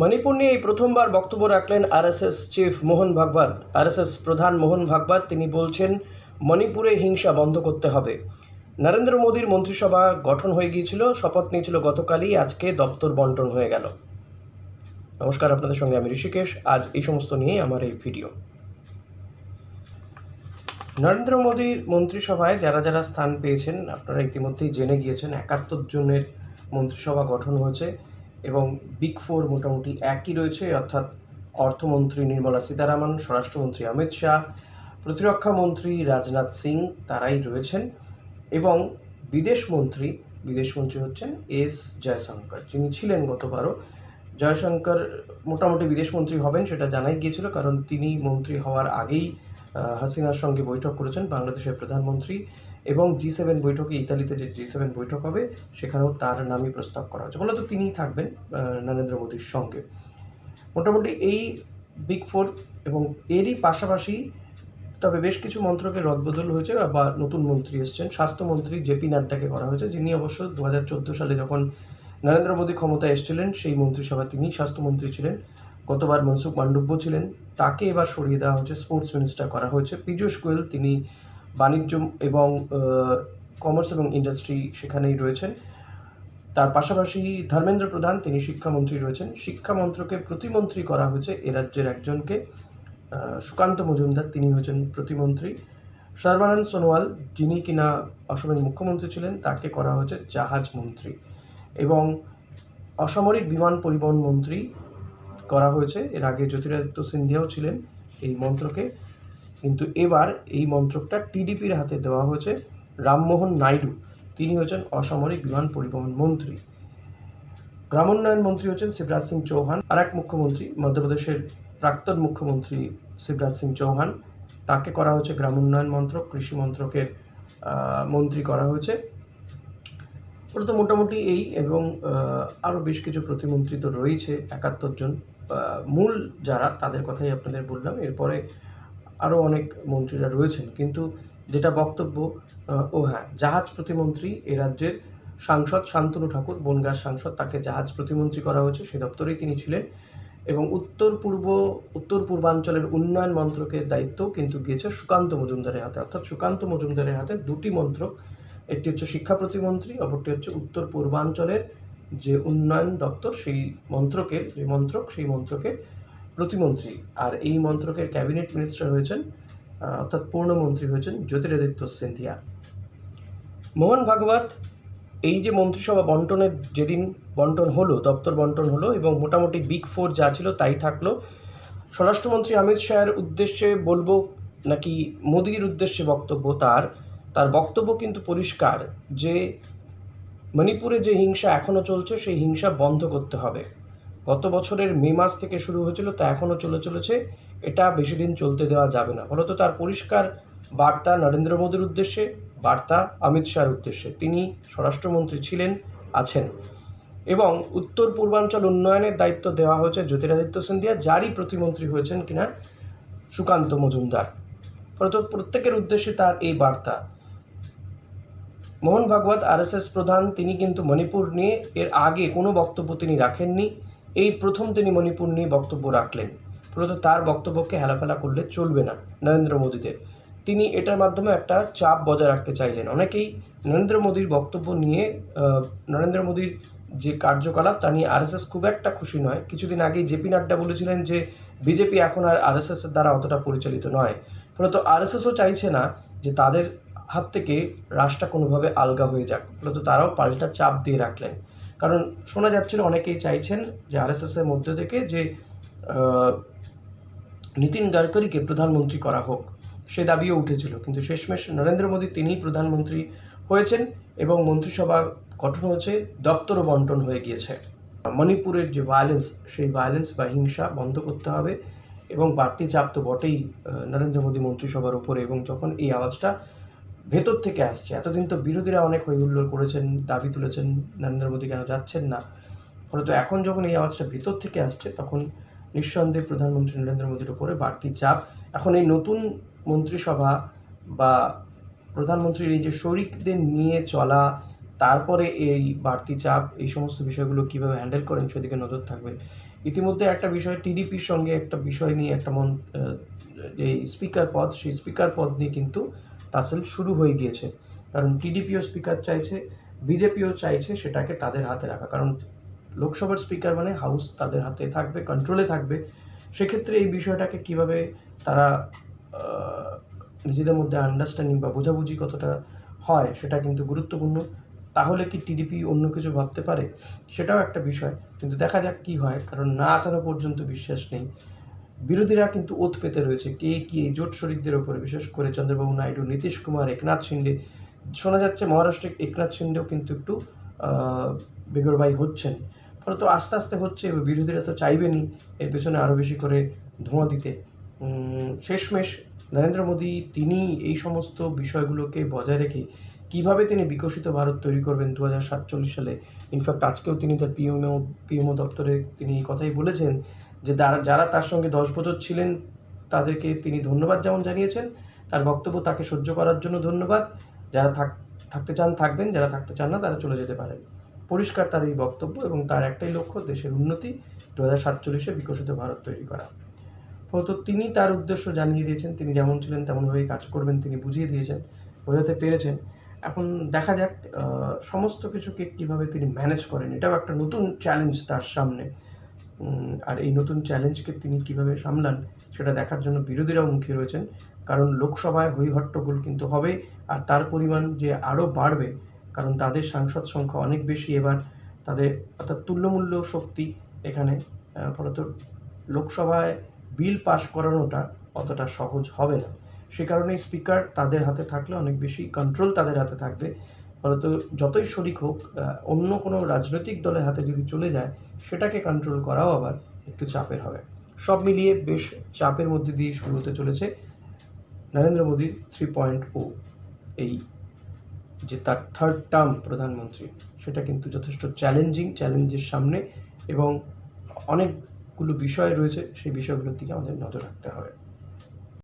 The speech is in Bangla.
মণিপুর নিয়ে এই প্রথমবার বক্তব্য রাখলেন RSS chief Mohan Bhagwat. RSS প্রধান মোহন ভাগবত, তিনি বলছেন, মণিপুরে হিংসা বন্ধ করতে হবে। নরেন্দ্র মোদীর মন্ত্রিসভা গঠন হয়ে গিয়েছিল, শপথ নিয়েছিল গতকালই, আজকে দপ্তর বন্টন হয়ে গেল। নমস্কার আপনাদের সঙ্গে আমি ঋষিকেশ, আজ এই সমস্ত নিয়ে আমার এই ভিডিও। নরেন্দ্র মোদীর মন্ত্রিসভায় যারা যারা স্থান পেয়েছেন, আপনারা ইতিমধ্যেই জেনে গিয়েছেন, একাত্তর জনের মন্ত্রিসভা গঠন হয়েছে। এবং বিগ ফোর মোটামুটি একই রয়েছে, অর্থাৎ অর্থমন্ত্রী নির্মলা সীতারামন, স্বরাষ্ট্রমন্ত্রী অমিত শাহ, প্রতিরক্ষা মন্ত্রী রাজনাথ সিং তারাই রয়েছেন এবং বিদেশমন্ত্রী বিদেশমন্ত্রী বিদেশ হচ্ছেন এস জয়শঙ্কর। যিনি ছিলেন গতবারও জয়শঙ্কর মোটামুটি বিদেশমন্ত্রী হবেন সেটা জানাই গিয়েছিল, কারণ তিনি মন্ত্রী হওয়ার আগেই হাসিনার সঙ্গে বৈঠক করেছেন বাংলাদেশের প্রধানমন্ত্রী এবং জি সেভেন বৈঠকে ইতালিতে যে জি সেভেন বৈঠক হবে, সেখানেও তার নামই প্রস্তাব করা হচ্ছে মূলত তিনিই থাকবেন নরেন্দ্র মোদীর সঙ্গে। মোটামুটি এই বিগ ফোর এবং এরই পাশাপাশি তবে বেশ কিছু মন্ত্রকের রদবদল হয়েছে বা নতুন মন্ত্রী এসছেন। স্বাস্থ্যমন্ত্রী জেপি নাড্ডাকে করা হয়েছে, যিনি অবশ্য দু হাজার চোদ্দ সালে যখন নরেন্দ্র মোদী ক্ষমতায় এসেছিলেন, সেই মন্ত্রিসভা তিনি স্বাস্থ্যমন্ত্রী ছিলেন, গতবার মনসুখ মান্ডব্য ছিলেন, তাকে এবার সরিয়ে দেওয়া হয়েছে স্পোর্টস মিনিস্টার করা হয়েছে। পীযূষ গোয়েল তিনি বাণিজ্য এবং কমার্স এবং ইন্ডাস্ট্রি সেখানেই রয়েছেন। তার পাশাপাশি ধর্মেন্দ্র প্রধান, তিনি শিক্ষামন্ত্রী রয়েছেন। শিক্ষা মন্ত্রকে প্রতিমন্ত্রী করা হয়েছে এ রাজ্যের একজনকে। সুকান্ত মজুমদার, তিনি হয়েছেন প্রতিমন্ত্রী। সর্বানন্দ সোনোয়াল, যিনি কিনা অসমের মুখ্যমন্ত্রী ছিলেন, তাকে করা হয়েছে জাহাজ মন্ত্রী। এবং অসামরিক বিমান পরিবহন মন্ত্রী করা হয়েছে। এর আগে জ্যোতিরাদিত্য সিন্ধিয়াও ছিলেন এই মন্ত্রকে। কিন্তু এবার এই মন্ত্রকটা টিডিপির হাতে দেওয়া হয়েছে রামমোহন নাইডু। তিনি হচ্ছেন অসামরিক বিমান পরিবহন মন্ত্রী। গ্রামোন্নয়ন মন্ত্রী হচ্ছেন শিবরাজ সিং চৌহান। আর এক মুখ্যমন্ত্রী, মধ্যপ্রদেশের প্রাক্তন মুখ্যমন্ত্রী শিবরাজ সিং চৌহান। তাকে করা হয়েছে গ্রামোন্নয়ন মন্ত্রক, কৃষি মন্ত্রকের মন্ত্রী করা হয়েছে। মূলত মোটামুটি এই এবং আরও বেশ কিছু প্রতিমন্ত্রী তো রয়েছে, একাত্তর জন। মূল যারা, তাদের কথাই আপনাদের বললাম। এরপরে আরও অনেক মন্ত্রীরা রয়েছেন। কিন্তু যেটা বক্তব্য ও হ্যাঁ জাহাজ প্রতিমন্ত্রী এ রাজ্যের সাংসদ শান্তনু ঠাকুর বনগাঁ সাংসদ, তাকে জাহাজ প্রতিমন্ত্রী করা হয়েছে, সে দপ্তরেই তিনি ছিলেন। এবং উত্তর পূর্ব, উত্তর পূর্বাঞ্চলের উন্নয়ন মন্ত্রকের দায়িত্ব কিন্তু গিয়েছে সুকান্ত মজুমদারের হাতে। অর্থাৎ সুকান্ত মজুমদারের হাতে দুটি মন্ত্রক একটি হচ্ছে শিক্ষা প্রতিমন্ত্রী, অপরটি হচ্ছে উত্তর পূর্বাঞ্চলের যে উন্নয়ন দপ্তর, সেই মন্ত্রকের, যে মন্ত্রক, সেই মন্ত্রকের প্রতিমন্ত্রী। আর এই মন্ত্রকের ক্যাবিনেট মিনিস্টার হয়েছেন অর্থাৎ পূর্ণমন্ত্রী হয়েছেন জ্যোতিরাদিত্য সিন্ধিয়া। মোহন ভাগবত, এই যে মন্ত্রিসভা বন্টনের যেদিন বন্টন হলো, দপ্তর বন্টন হলো এবং মোটামুটি বিগ ফোর যা ছিল তাই থাকল, স্বরাষ্ট্রমন্ত্রী অমিত শাহের উদ্দেশ্যে বলব, নাকি মোদির উদ্দেশ্যে বক্তব্য তার তার বক্তব্য কিন্তু পরিষ্কার যে মণিপুরে যে হিংসা এখনও চলছে, সেই হিংসা বন্ধ করতে হবে। গত বছরের মে মাস থেকে শুরু হয়েছিল, তা এখনও চলে চলেছে। এটা বেশি দিন চলতে দেওয়া যাবে না। ফলত তার পরিষ্কার বার্তা নরেন্দ্র মোদীর উদ্দেশ্যে, বার্তা অমিত শাহর উদ্দেশ্যে। তিনি স্বরাষ্ট্রমন্ত্রী ছিলেন, আছেন। এবং উত্তর পূর্বাঞ্চল উন্নয়নের দায়িত্ব দেওয়া হয়েছে জ্যোতিরাদিত্য সিন্ধিয়া, যারই প্রতিমন্ত্রী হয়েছেন কিনা সুকান্ত মজুমদার। ফলত প্রত্যেকের উদ্দেশ্যে তার এই বার্তা। মোহন ভাগবত, আরএসএস প্রধান, তিনি কিন্তু মণিপুর নিয়ে এর আগে কোনো বক্তব্য তিনি রাখেননি। এই প্রথম তিনি মণিপুর নিয়ে বক্তব্য রাখলেন। ফলত তার বক্তব্যকে হেলাফেলা করলে চলবে না নরেন্দ্র মোদীদের। তিনি এটার মাধ্যমে একটা চাপ বজায় রাখতে চাইলেন। অনেকেই নরেন্দ্র মোদীর বক্তব্য নিয়ে নরেন্দ্র মোদীর যে কার্যকলাপ, তা নিয়ে আরএসএস খুব একটা খুশি নয়। কিছুদিন আগেই জেপি নাড্ডা বলেছিলেন যে, বিজেপি এখন আর আরএসএস এর দ্বারা অতটা পরিচালিত নয়। ফলত আরএসএসও চাইছে না যে তাদের হাত থেকে রাশটা কোনোভাবে আলগা হয়ে যাক। ফলত তারাও পাল্টা চাপ দিয়ে রাখলেন। কারণ শোনা যাচ্ছিল অনেকেই চাইছেন যে আরএসএস এর মধ্যে থেকে যে নীতিন গডকরিকে প্রধানমন্ত্রী করা হোক। সে দাবিও উঠেছিল। কিন্তু শেষমেশ নরেন্দ্র মোদী তিনিই প্রধানমন্ত্রী হয়েছেন এবং মন্ত্রিসভা গঠন হয়েছে দপ্তরও বন্টন হয়ে গিয়েছে। মণিপুরের যে ভায়োলেন্স সেই ভায়োলেন্স বা হিংসা বন্ধ করতে হবে এবং বাড়তি চাপ তো বটেই নরেন্দ্র মোদী মন্ত্রিসভার উপরে এবং যখন এই আওয়াজটা ভেতর থেকে আসছে। এতদিন তো বিরোধীরা অনেক হই হুল্লোড় করেছেন, দাবি তুলেছেন, নরেন্দ্র মোদী কেন যাচ্ছেন না? ফলত এখন যখন এই আওয়াজটা ভেতর থেকে আসছে, তখন নিঃসন্দেহে প্রধানমন্ত্রী নরেন্দ্র মোদীর উপরে বাড়তি চাপ। এখন এই নতুন মন্ত্রিসভা বা প্রধানমন্ত্রীর এই যে শরিকদের নিয়ে চলা, তারপরে এই বাড়তি চাপ, এই সমস্ত বিষয়গুলো কীভাবে হ্যান্ডেল করেন সেদিকে নজর থাকবে। ইতিমধ্যে একটা বিষয়, টিডিপির সঙ্গে একটা বিষয় নিয়ে একটা মন যে স্পিকার পদ, সেই স্পিকার পদ নিয়ে কিন্তু টাসেল শুরু হয়ে গিয়েছে। কারণ টিডিপিও স্পিকার চাইছে, বিজেপিও চাইছে সেটাকে তাদের হাতে রাখা। কারণ লোকসভার স্পিকার মানে হাউস তাদের হাতে থাকবে, কন্ট্রোলে থাকবে। সেক্ষেত্রে এই বিষয়টাকে কীভাবে তারা নিজেদের মধ্যে আন্ডারস্ট্যান্ডিং বা বোঝাবুঝি কতটা হয় সেটা কিন্তু গুরুত্বপূর্ণ। তাহলে কি টিডিপি অন্য কিছু ভাবতে পারে? সেটাও একটা বিষয়। কিন্তু দেখা যাক কি হয়, কারণ না আচানো পর্যন্ত বিশ্বাস নেই। বিরোধীরা কিন্তু ওত পেতে রয়েছে কে কি জোট শরিকদের ওপরে, বিশেষ করে চন্দ্রবাবু নাইডু, নীতিশ কুমার, একনাথ শিন্ডে। শোনা যাচ্ছে মহারাষ্ট্রে একনাথ শিন্ডেও কিন্তু একটু বেগরবাই হচ্ছেন। ফলত আস্তে আস্তে হচ্ছে বিরোধীরা তো চাইবেনই, এর পেছনে আরও বেশি করে ধোঁয়া দিতে। শেষমেশ নরেন্দ্র মোদী তিনি এই সমস্ত বিষয়গুলোকে বজায় রেখে কীভাবে তিনি বিকশিত ভারত তৈরি করবেন দু হাজার সাতচল্লিশ সালে? ইনফ্যাক্ট আজকেও তিনি তার পিএমও পিএমও দপ্তরে তিনি এই কথাই বলেছেন যে যারা তার সঙ্গে দশ বছর ছিলেন, তাদেরকে তিনি ধন্যবাদ যেমন জানিয়েছেন। তার বক্তব্য তাকে সহ্য করার জন্য ধন্যবাদ। যারা থাক, থাকতে চান থাকবেন, যারা থাকতে চান না, তারা চলে যেতে পারেন। পরিষ্কার তার এই বক্তব্য এবং তার একটাই লক্ষ্য, দেশের উন্নতি দু হাজার সাতচল্লিশে বিকশিত ভারত তৈরি করা। ফলত তিনি তার উদ্দেশ্য জানিয়ে দিয়েছেন, তিনি যেমন ছিলেন তেমনভাবেই কাজ করবেন, তিনি বুঝিয়ে দিয়েছেন, বোঝাতে পেরেছেন। এখন দেখা যাক সমস্ত কিছুকে কীভাবে তিনি ম্যানেজ করেন। এটাও একটা নতুন চ্যালেঞ্জ তার সামনে। আর এই নতুন চ্যালেঞ্জকে তিনি কীভাবে সামলান, সেটা দেখার জন্য বিরোধীরাও মুখী রয়েছেন। কারণ লোকসভায় হই হট্টগোল কিন্তু হবে, আর তার পরিমাণ যে আরও বাড়বে, কারণ তাদের সাংসদ সংখ্যা অনেক বেশি এবার। তাদের অর্থাৎ তুল্যমূল্য শক্তি এখানে ফলত লোকসভায় বিল পাশ করানোটা অতটা সহজ হবে না। সে কারণে স্পিকার তাদের হাতে থাকলে অনেক বেশি কন্ট্রোল তাদের হাতে থাকবে। ফলত যতই শরিক হোক অন্য কোনো রাজনৈতিক দলের হাতে যদি চলে যায়, সেটাকে কন্ট্রোল করাও আবার একটু চাপের হবে। সব মিলিয়ে বেশ চাপের মধ্যে দিয়ে শুরু হতে চলেছে নরেন্দ্র মোদীর থ্রি পয়েন্ট ও এই যে তার থার্ড টার্ম প্রধানমন্ত্রী, সেটা কিন্তু যথেষ্ট চ্যালেঞ্জিং চ্যালেঞ্জের সামনে এবং অনেকগুলো বিষয় রয়েছে, সেই বিষয়গুলোর দিকে আমাদের নজর রাখতে হবে।